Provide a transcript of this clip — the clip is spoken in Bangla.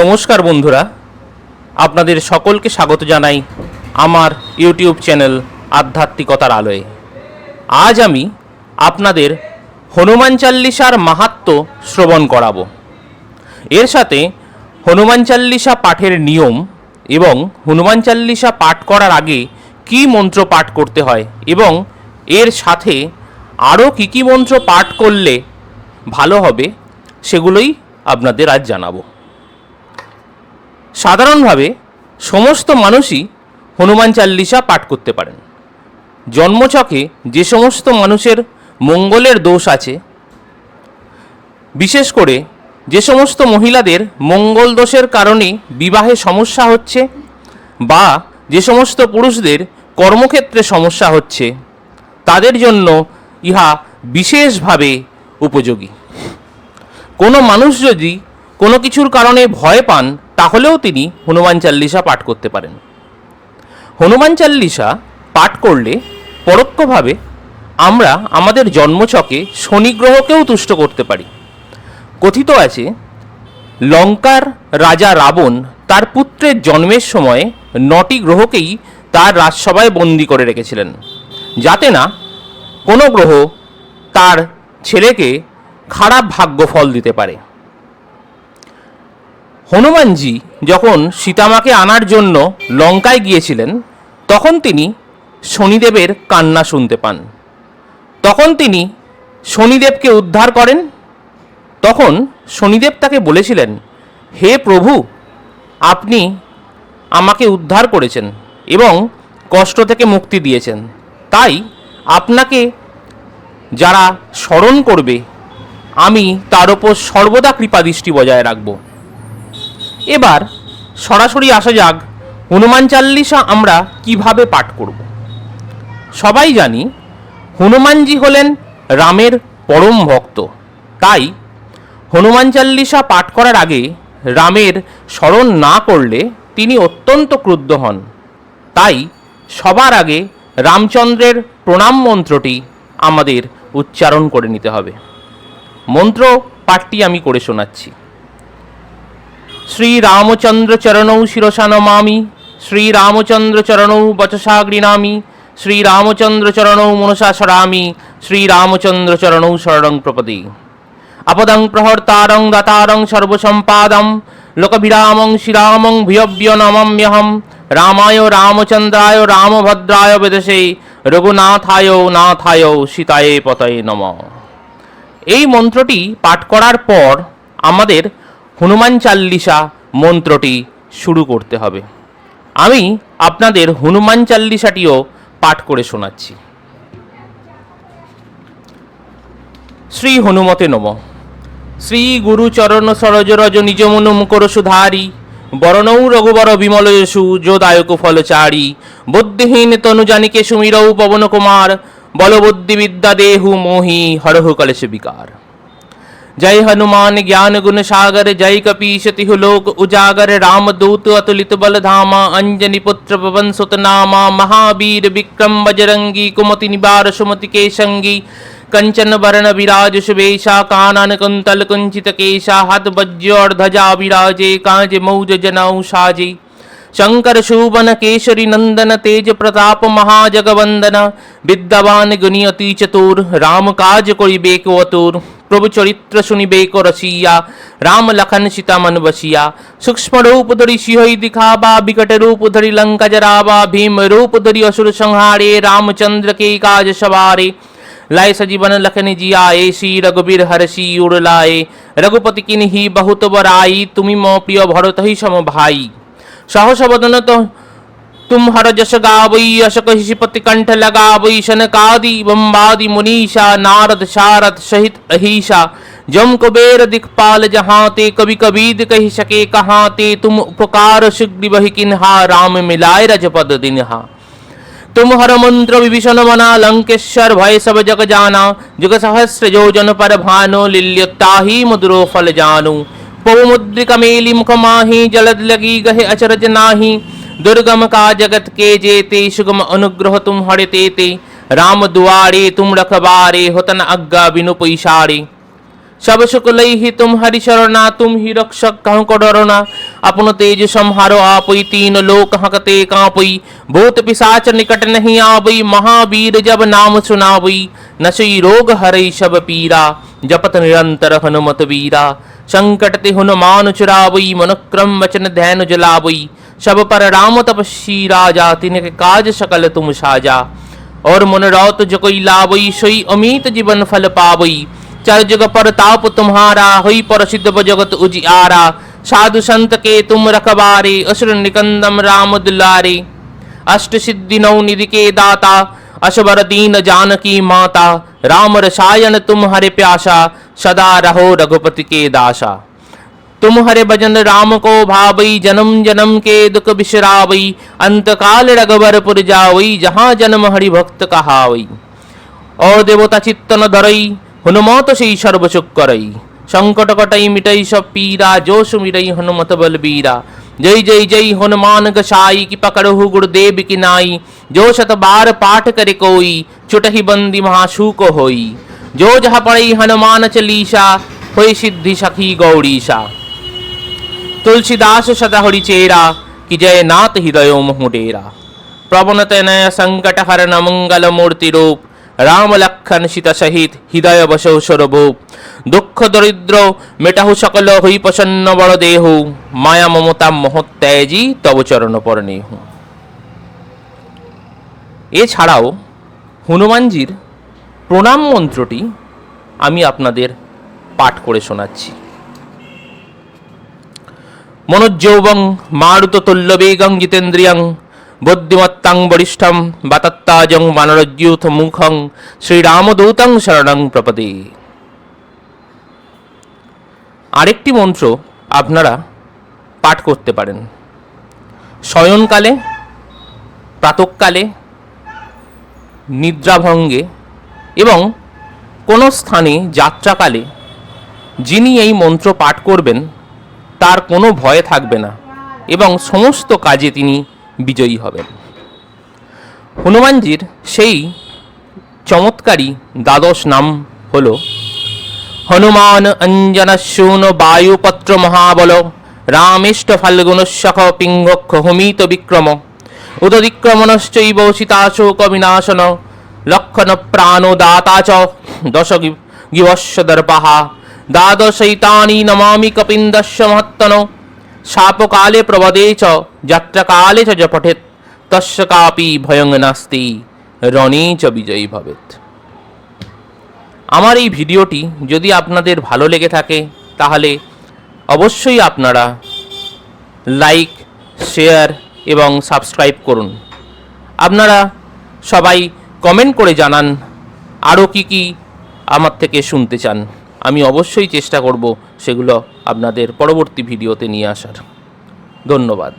নমস্কার বন্ধুরা, আপনাদের সকলকে স্বাগত জানাই আমার ইউটিউব চ্যানেল আধ্যাত্মিকতার আলোয়। আজ আমি আপনাদের হনুমান চাল্লিশার মাহাত্ম শ্রবণ করাব। এর সাথে হনুমান চাল্লিশা পাঠের নিয়ম এবং হনুমান চাল্লিশা পাঠ করার আগে কি মন্ত্র পাঠ করতে হয় এবং এর সাথে আরও কী কী মন্ত্র পাঠ করলে ভালো হবে, সেগুলোই আপনাদের আজ জানাব। সাধারণভাবে সমস্ত মানুষই হনুমান চাল্লিশা পাঠ করতে পারেন। জন্মছকে যে সমস্ত মানুষের মঙ্গলের দোষ আছে, বিশেষ করে যে সমস্ত মহিলাদের মঙ্গল দোষের কারণে বিবাহে সমস্যা হচ্ছে বা যে সমস্ত পুরুষদের কর্মক্ষেত্রে সমস্যা হচ্ছে, তাদের জন্য ইহা বিশেষভাবে উপযোগী। কোনো মানুষ যদি কোনো কিছুর কারণে ভয় পান তাহলেও তিনি হনুমান চাল্লিশা পাঠ করতে পারেন। হনুমান চাল্লিশা পাঠ করলে পরোক্ষভাবে আমরা আমাদের জন্মছকে শনি গ্রহকেও তুষ্ট করতে পারি। কথিত আছে, লঙ্কার রাজা রাবণ তার পুত্রের জন্মের সময় নটি গ্রহকেই তার রাজসভায় বন্দি করে রেখেছিলেন। যাতে না কোনো গ্রহ তার ছেলেকে খারাপ ভাগ্যফল দিতে পারে। হনুমানজি যখন সীতামাকে আনার জন্য লঙ্কায় গিয়েছিলেন, তখন তিনি শনিদেবের কান্না শুনতে পান। তখন তিনি শনিদেবকে উদ্ধার করেন। তখন শনিদেব তাকে বলেছিলেন, হে প্রভু, আপনি আমাকে উদ্ধার করেছেন এবং কষ্ট থেকে মুক্তি দিয়েছেন। তাই আপনাকে যারা স্মরণ করবে, আমি তার ওপর সর্বদা কৃপাদৃষ্টি বজায় রাখব। এবার সরাসরি আসা যাক হনুমান চাল্লিশা আমরা কীভাবে পাঠ করব। সবাই জানি হনুমানজি হলেন রামের পরম ভক্ত। তাই হনুমান চাল্লিশা পাঠ করার আগে রামের স্মরণ না করলে তিনি অত্যন্ত ক্রুদ্ধ হন। তাই সবার আগে রামচন্দ্রের প্রণাম মন্ত্রটি আমাদের উচ্চারণ করে নিতে হবে। মন্ত্র পাঠটি আমি করে শোনাচ্ছি। শ্রীরামচন্দ্র চরণৌ শিরসা নমামি শ্রীরামচন্দ্র চরণৌ বচসা গৃণামি শ্রীরামচন্দ্র চরণৌ মনসা সরামি শ্রীরামচন্দ্র চরণৌ শরণং প্রপদে আপদং প্রহর্তারং দাতারং সর্বসম্পাদম লোকবিরামং শ্রীরামং ভূয়ব্য নমাম্যহম রামায় রামচন্দ্রায় রামভদ্রায় বেদসে রঘুনাথায় নাথায় সীতায়ে পতয়ে নম এই মন্ত্রটি পাঠ করার পর আমাদের হনুমান চাল্লিশা মন্ত্রটি শুরু করতে হবে। আমি আপনাদের হনুমান চাল্লিশাটিও পাঠ করে শোনাচ্ছি। শ্রী হনুমতে নম। শ্রী গুরু চরণ সরজ রজ নিজ মনু মুকর সুধারি, বরণৌ রঘুবর বিমল যশু যোদায়ক ফলচারি বুদ্ধিহীন তনু জানিকে সুমিরৌ পবন কুমার বলবুদ্ধি বিদ্যা দেহু মোহি হরহু কলেশ বিকার। जय हनुमान ज्ञान गुण सागर, जय कपीश तिहु लोक उजागर राम दूत अतुलित बल धामा अंजनी पुत्र पवन सुत नामा महावीर विक्रम बजरंगी, कुमति निबार सुमति के संगी कंचन वरण विराज सुवेशा, कानन कुंतल कुंचित केशा, हत वज्र और ध्वजा विराजे, कांज मौज जनाऊ साजे शंकर शोभन केशरी, नंदन, तेज प्रताप, महाजगवंदन विद्यावान गुणी अति चतुर, राम काज कोई को अतुर। प्रभु चरित्र सुनिबे को रसिया राम लखन सीता मन बसिया सूक्ष्म रूप धरि सिंहई दिखावा विकट रूप धरि लंका जरावा भीम रूप धरि असुर संहारे रामचंद्र के काज सवारे लाए सजीवन लखन जियाए श्री रघुबीर हरषि उड़ लाए रघुपति किन्ही बहुत बराई तुमी मो प्रिय भरत ही सम भाई सहस बदन तो तुम हर जस गावई यश कहिपति कंठ लगावई, शनकादि, बम्बादि, मुनीषा, नारद, शारद सहित अहिषा। जम कुबेर दिखपाल जहाँ ते कवि कबीद कही सके, कहाँ ते तुम उपकार बहि किन्हा, राम मिलाय रजपद दिनहा। तुम हर मंत्र विभीषण मना, लंकेश्वर भय सब जग जाना। जुग सहस्र जो जन पर भानो लिल्यताही मुद्रो फल जानु। पवु मुद्रिका मेली मुख माही, जलद लगी गहे अचरज नाही। दुर्गम का जगत के जेते सुगम अनुग्रह तुम हरे तेते। राम दुआरे तुम रखबारे, होतन अज्ञा बिनु पैसारे। सब लई ही तुम हरि शरणा, तुम ही रक्षक कहूँ को डरना अपन तेज संहारो आपई, तीन लोक हकते कापई। भूत पिशाच निकट नहीं आवई, महावीर जब नाम सुनावई। नशई रोग हरई सब पीरा, जपत निरंतर हनुमत वीरा। संकट ते हनुमान चुरावई मनक्रम वचन ध्यान जलावई। सब पर राम तपस्वी राजा, तिनके काज सकल तुम साजा। और मन रौत जो कोई लावई, सोई अमित जीवन फल पावई। चर जग पर ताप तुम्हारा, हुई पर सिद्ध जगत उजियारा। साधु संत के तुम रखबारे असुर निकंदम राम दुलारे। अष्ट सिद्धि नौ निधि के दाता अशबर दीन जानकी माता। राम रसायन तुम हरे प्यासा, सदा रहो रघुपति के दासा। तुम हरे भजन राम को भावई, जन्म जन्म के दुख बिशरावई अंतकाल रघुवरपुर जावई, जहाँ जन्म हरि भक्त कहावई। और देवता चित्तन धरई, हनुमत से सर्वसुख करई। संकट कटई मिटई सब पीरा, जोश मिरई हनुमत बलबीरा। जय जय जय हनुमान गसाई की पकड़ पकड़हु गुरुदेव की नाई जो शत बार पाठ करे कोई चुटही बंदी महाशूक होई जो जह पड़ी हनुमान चलीसा होई सिद्धि सखी गौरीसा तुलसीदास सदा हरिचेरा कि जय नाथ हृदय मुहुडेरा प्रवणत नय संकट हरण मंगल मूर्ति रूप राम लखन सीता सहित हृदय बसौ स्वरूप দুঃখ দরিদ্র মেটাহু সকল হই প্রসন্ন বড় দেহ মায়া মমতা মহত্যাজি তব চরণ পরণেহ। এছাড়াও হনুমানজির প্রণাম মন্ত্রটি আমি আপনাদের পাঠ করে শোনাচ্ছি। মনোজ্জৌবং মারুত তুল্যবেগং জিতেন্দ্রিয়ং বুদ্ধিমত্তাং বরিষ্ঠম বাতত্তাজং বানরজ্যুথ মুখং শ্রীরামদূতং শরণং প্রপদে। আরেকটি মন্ত্র আপনারা পাঠ করতে পারেন। শয়নকালে, প্রাতকালে, নিদ্রাভঙ্গে এবং কোনো স্থানে যাত্রাকালে যিনি এই মন্ত্র পাঠ করবেন, তার কোনো ভয় থাকবে না এবং সমস্ত কাজে তিনি বিজয়ী হবেন। হনুমানজির সেই চমৎকারী দ্বাদশ নাম হল হনুমান অঞ্জনশূন বায়ুপত্র মহাবল, রামেষ্ট ফাল্গুণশখ পিঙ্গক্ষ হুমিত বিক্রম। উদদিক্রমণশ্চৈব সীতাশোক বিনাশন, লক্ষণ প্রাণ দাতা চ, দশ গিবস্য দর্পাহা। দ্বাদশৈতানি নমামি কপিন্দস্য মহত্তন। শাপকালে প্রবদে চ, যাত্রাকালে চ য পঠেত তস্য কাপি ভয়ং নাস্তি, রণে চ বিজয়ী ভবেত আমার এই ভিডিওটি যদি আপনাদের ভালো লেগে থাকে, তাহলে অবশ্যই আপনারা লাইক, শেয়ার এবং সাবস্ক্রাইব করুন। আপনারা সবাই কমেন্ট করে জানান আরও কি কি আমার থেকে শুনতে চান। আমি অবশ্যই চেষ্টা করব সেগুলো আপনাদের পরবর্তী ভিডিওতে নিয়ে আসার। ধন্যবাদ।